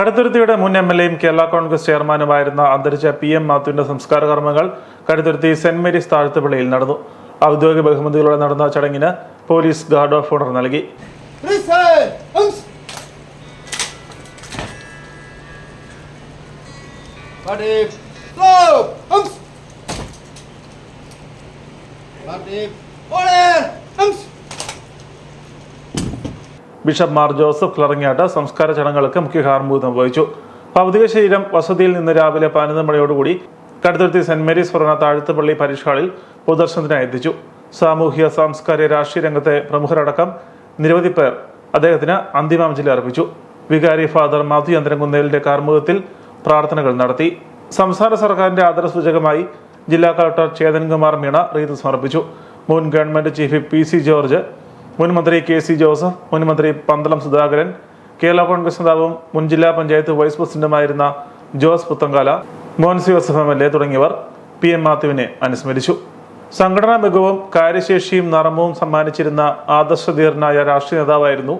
കടുത്തുരുത്തിയുടെ മുൻ M L എയും കേരള കോൺഗ്രസ് ചെയർമാനുമായിരുന്ന അന്തരിച്ച പി എം മാത്യുവിന്റെ സംസ്കാര കർമ്മങ്ങൾ കടുത്തുരുത്തി സെന്റ് മേരീസ് താഴ്ത്തുപള്ളിയിൽ നടന്നു. ഔദ്യോഗിക ബഹുമതികളോടെ നടന്ന ചടങ്ങിന് പോലീസ് ഗാർഡ് ഓഫ് ഓണർ നൽകി! Order! Bishop Mar Joseph Kallarangatt സംസ്കാര ചടങ്ങുകൾക്ക് മുഖ്യ കാർമ്മികത്വം വഹിച്ചു. ഭൗതിക ശരീരം വസതിയിൽ നിന്ന് രാവിലെ പതിനൊന്ന് മണിയോടുകൂടി കടുത്തുരുത്തി സെന്റ് മേരീസ് ഫൊറോന താഴ്ത്തുപള്ളി പരീക്ഷ ഹാളിൽ പൊതുദർശനത്തിനായി എത്തിച്ചു. സാമൂഹ്യ സാംസ്കാരിക രാഷ്ട്രീയ രംഗത്തെ പ്രമുഖരടക്കം നിരവധി പേർ അദ്ദേഹത്തിന് അന്തിമാഞ്ജലി അർപ്പിച്ചു. വികാരി ഫാദർ മാത്യു ചന്ദ്രൻകുന്നേലിന്റെ കാർമുഖത്തിൽ പ്രാർത്ഥനകൾ നടത്തി. സംസ്ഥാന സർക്കാരിന്റെ ആദരസൂചകമായി ജില്ലാ കളക്ടർ ചേതൻകുമാർ മീണ റീത്ത് സമർപ്പിച്ചു. മുൻ government chief P C George മുൻ മന്ത്രി കെ സി ജോസഫ് മുൻ മന്ത്രി പന്തളം സുധാകരൻ കേരള കോൺഗ്രസ് നേതാവും മുൻ ജില്ലാ panchayat vice പ്രസിഡന്റുമായിരുന്ന Jose Puthenkala Monce Joseph M L A തുടങ്ങിയവർ പി എം മാത്യുവിനെ അനുസ്മരിച്ചു. സംഘടനാ മികവും കാര്യശേഷിയും നറമവും സമ്മാനിച്ചിരുന്ന ആദർശധീരനായ രാഷ്ട്രീയ നേതാവായിരുന്നു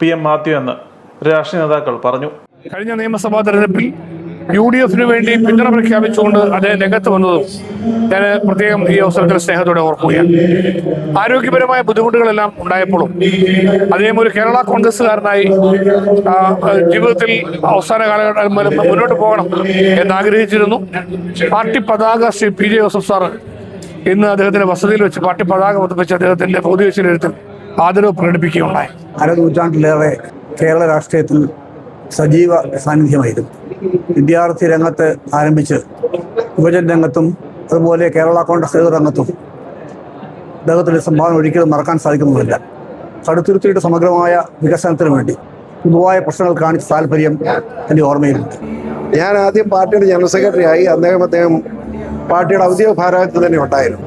പി എം മാത്യു എന്ന് രാഷ്ട്രീയ നേതാക്കൾ പറഞ്ഞു. കഴിഞ്ഞ നിയമസഭാ തെരഞ്ഞെടുപ്പിൽ യു ഡി എഫിന് വേണ്ടി പിന്തുണ പ്രഖ്യാപിച്ചുകൊണ്ട് അദ്ദേഹം രംഗത്ത് വന്നതും ഞാൻ പ്രത്യേകം ഈ അവസരത്തിൽ സ്നേഹത്തോടെ ഓർക്കുകയാണ്. ആരോഗ്യപരമായ ബുദ്ധിമുട്ടുകളെല്ലാം ഉണ്ടായപ്പോഴും അദ്ദേഹം ഒരു കേരള കോൺഗ്രസ്സുകാരനായി ജീവിതത്തിൽ അവസാന കാലഘട്ടം മുന്നോട്ട് പോകണം എന്നാഗ്രഹിച്ചിരുന്നു പാർട്ടി പതാക Shri P J Joseph sir ഇന്ന് അദ്ദേഹത്തിന്റെ വസതിയിൽ വെച്ച് പാർട്ടി പതാക പതിപ്പിച്ച് അദ്ദേഹത്തിന്റെ ശരീരത്തിൽ ആദരവ് പ്രകടിപ്പിക്കുകയുണ്ടായി. അര നൂറ്റാണ്ടിലേറെ കേരള രാഷ്ട്രീയത്തിൽ സജീവ സാന്നിധ്യമായിരുന്നു. വിദ്യാർത്ഥി രംഗത്ത് ആരംഭിച്ച് യുവജന രംഗത്തും അതുപോലെ കേരള കോൺഗ്രസ് ഏത് രംഗത്തും അദ്ദേഹത്തിന്റെ സംഭാവന ഒരിക്കലും മറക്കാൻ സാധിക്കുന്നതല്ല. കടുത്തുരുത്തിയുടെ സമഗ്രമായ വികസനത്തിന് വേണ്ടി പൊതുവായ പ്രശ്നങ്ങൾ കാണിച്ച താല്പര്യം എന്റെ ഓർമ്മയിലുണ്ട്. ഞാൻ ആദ്യം പാർട്ടിയുടെ ജനറൽ സെക്രട്ടറി ആയി അദ്ദേഹം അദ്ദേഹം പാർട്ടിയുടെ ഔദ്യോഗിക ഭാരവാഹിത്വം തന്നെ ഉണ്ടായിരുന്നു.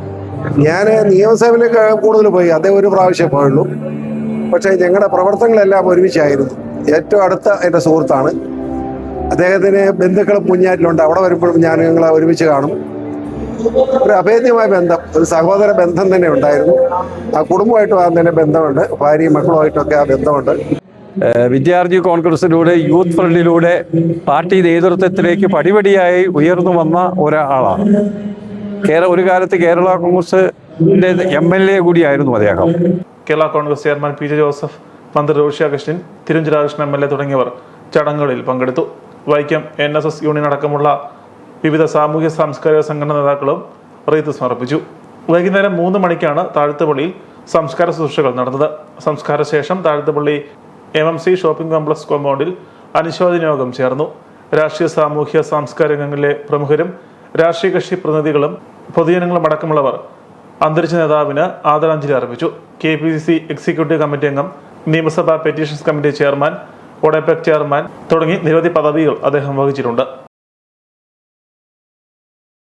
ഞാൻ നിയമസഭയിലേക്ക് കൂടുതൽ പോയി അദ്ദേഹം ഒരു പ്രാവശ്യം പോയുള്ളൂ. പക്ഷേ ഞങ്ങളുടെ പ്രവർത്തനങ്ങളെല്ലാം ഒരുമിച്ചായിരുന്നു. ഏറ്റവും അടുത്ത എന്റെ സുഹൃത്താണ് അദ്ദേഹത്തിന് ബന്ധുക്കൾ മുഞ്ഞാറ്റിലുണ്ട് അവിടെ വരുമ്പോഴും ഞാൻ ഞങ്ങളെ ഒരുമിച്ച് കാണും. ഒരു അഭേദ്യമായ ബന്ധം ഒരു സഹോദര ബന്ധം തന്നെ ഉണ്ടായിരുന്നു. ആ കുടുംബമായിട്ട് ആ തന്നെ ബന്ധമുണ്ട്. ഭാര്യയും മക്കളുമായിട്ടൊക്കെ ആ ബന്ധമുണ്ട്. വിദ്യാർത്ഥി കോൺഗ്രസിലൂടെ യൂത്ത് ഫ്രണ്ടിലൂടെ പാർട്ടി നേതൃത്വത്തിലേക്ക് പടിപടിയായി ഉയർന്നു വന്ന ഒരാളാണ്. കേരള ഒരു കാലത്ത് കേരള കോൺഗ്രസിന്റെ എം എൽ എ കൂടിയായിരുന്നു അദ്ദേഹം. Kerala Congress chairman P J Joseph മന്ത്രി റോഷി അഗസ്റ്റിൻ തിരുവഞ്ചിരാകൃഷ്ണൻ എം എൽ എ തുടങ്ങിയവർ ചടങ്ങുകളിൽ പങ്കെടുത്തു. Vaikom N S S union അടക്കമുള്ള വിവിധ സാമൂഹ്യ സാംസ്കാരിക സംഘടനാ നേതാക്കളും റീത്ത് സമർപ്പിച്ചു. വൈകുന്നേരം മൂന്ന് മണിക്കാണ് താഴ്ത്തുപള്ളിയിൽ സംസ്കാര ശുശ്രൂഷകൾ നടന്നത്. സംസ്കാര ശേഷം Thazhathupally M M C shopping complex കോമ്പൗണ്ടിൽ അനുശോചന യോഗം ചേർന്നു. രാഷ്ട്രീയ സാമൂഹ്യ സാംസ്കാരിക രംഗങ്ങളിലെ പ്രമുഖരും രാഷ്ട്രീയ കക്ഷി പ്രതിനിധികളും പൊതുജനങ്ങളും അടക്കമുള്ളവർ അന്തരിച്ച നേതാവിന് ആദരാഞ്ജലി അർപ്പിച്ചു. K P C C executive committee അംഗം നിയമസഭാ petitions committee chairman ODEPEC chairman തുടങ്ങി നിരവധി പദവികൾ അദ്ദേഹം വഹിച്ചിട്ടുണ്ട്.